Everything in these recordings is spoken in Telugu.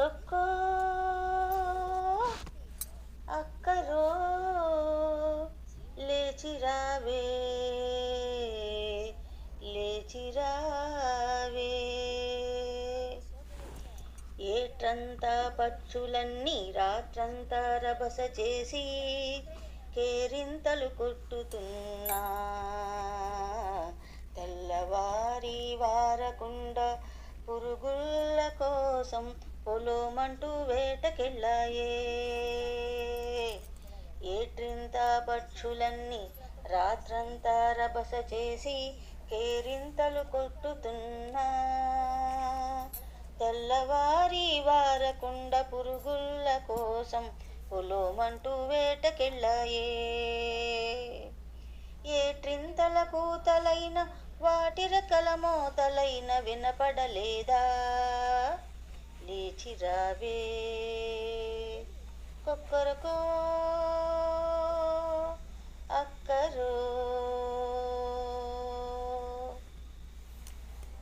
కొక్కరొక్కో అక్కరో లేచిరావే లేచిరావే. ఏట్రంతా పచ్చులన్నీ రాత్రంతా రభస చేసి కేరింతలు కొట్టుతున్నా. తెల్లవారి వారకుండ పురుగుల కోసం పొలోమంటూ వేటకెళ్ళాయే. ఏట్రింత పక్షులన్నీ రాత్రంతా రభస చేసి కేరింతలు కొట్టుతున్నా. తెల్లవారి వారకుండ పురుగుల కోసం పొలోమంటూ వేటకెళ్ళాయే. ఏట్రింతల కూతలైన వాటిర కలమోతలైన మోతలైన వినపడలేదా? లేచిరావే కొక్కరకో అక్కరో.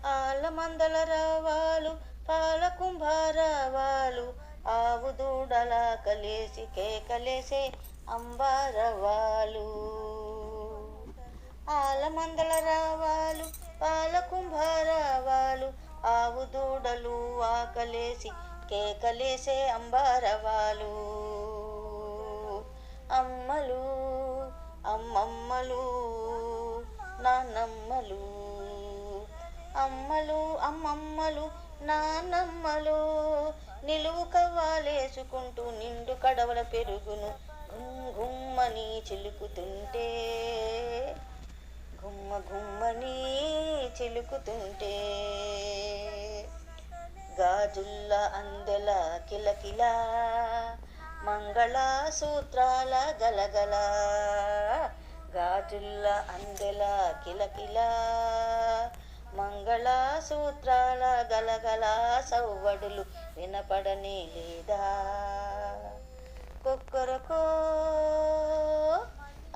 ఆలమందల రావాలు పాల కుంభారావాలు ఆవు దూడల కలేసి కేకలేసే అంబారవాలు. ఆలమందల రావాలు పాల కుంభారావాలు ఆవు దూడలు ఆకలేసి కేకలేసే అంబారవాలు. అమ్మలు అమ్మమ్మలు నానమ్మలు అమ్మలు అమ్మమ్మలు నానమ్మలు. నిలువు కవ్వాలేసుకుంటూ నిండు కడవల పెరుగును గుమ్మని చిలుకుతుంటే గుమ్మ గుమ్మని చిలుకుతుంటే. గాజుల్ల అందెల కిలకిల మంగళసూత్రాల గలగల గాజుల్ల అందెల కిలకిల మంగళసూత్రాల గలగల సవ్వడులు వినపడనే లేదా కొక్కరకో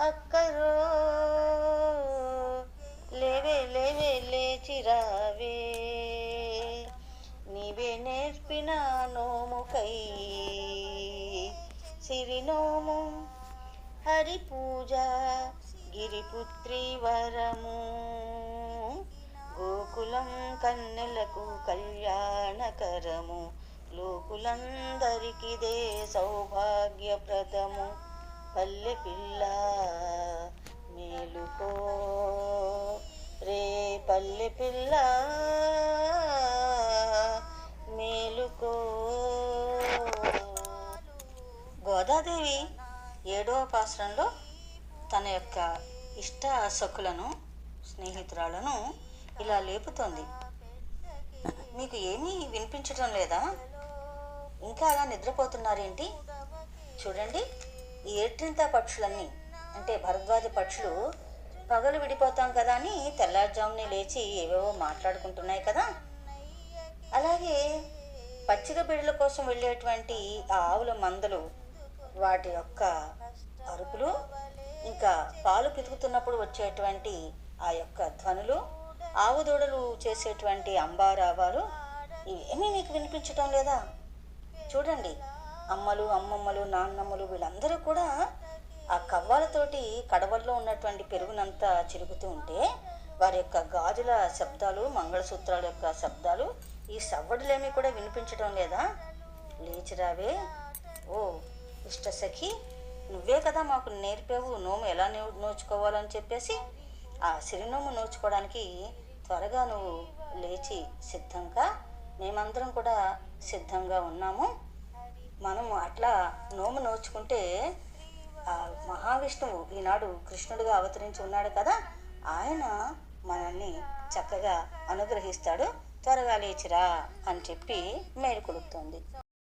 అక్కరో సిరినోము హరి పూజ గిరిపుత్రి వరము గోకులం కన్నెలకు కళ్యాణకరము లోకులందరికిదే సౌభాగ్యప్రదము పల్లె పిల్ల మేలుకో రే పల్లె పిల్ల గోదాదేవి ఏడవ పాశ్రంలో తన యొక్క ఇష్ట సఖులను స్నేహితురాలను ఇలా లేపుతోంది. మీకు ఏమీ వినిపించడం లేదా? ఇంకా అలా నిద్రపోతున్నారేంటి? చూడండి ఈ ఏట్రింత పక్షులన్నీ అంటే భరద్వాజ పక్షులు పగలు విడిపోతాం కదా అని తెల్లారుజామునే లేచి ఏవేవో మాట్లాడుకుంటున్నాయి కదా. అలాగే పచ్చిక బిడ్డల కోసం వెళ్ళేటువంటి ఆ ఆవుల మందలు వాటి యొక్క అరుపులు ఇంకా పాలు పితుకుతున్నప్పుడు వచ్చేటువంటి ఆ యొక్క ధ్వనులు ఆవు దూడలు చేసేటువంటి అంబారావాలు ఇవేమీ మీకు వినిపించటం లేదా? చూడండి అమ్మలు అమ్మమ్మలు నాన్నమ్మలు వీళ్ళందరూ కూడా ఆ కవ్వాలతోటి కడవల్లో ఉన్నటువంటి పెరుగునంతా చిరుగుతూ ఉంటే వారి యొక్క గాజుల శబ్దాలు మంగళసూత్రాల యొక్క శబ్దాలు ఈ సవ్వడులేమీ కూడా వినిపించడం లేదా? లేచిరావే ఓ ఇష్ట సఖి నువ్వే కదా మాకు నేర్పావు నోము ఎలా నో- నోచుకోవాలని చెప్పేసి ఆ సిరినోము నోచుకోవడానికి త్వరగా నువ్వు లేచి సిద్ధంగా మేమందరం కూడా సిద్ధంగా ఉన్నాము. మనము అట్లా నోము నోచుకుంటే ఆ మహావిష్ణువు ఈనాడు కృష్ణుడిగా అవతరించి ఉన్నాడు కదా ఆయన మనల్ని చక్కగా అనుగ్రహిస్తాడు. త్వరగా లేచిరా అని చెప్పి మేలు కొడుకుతోంది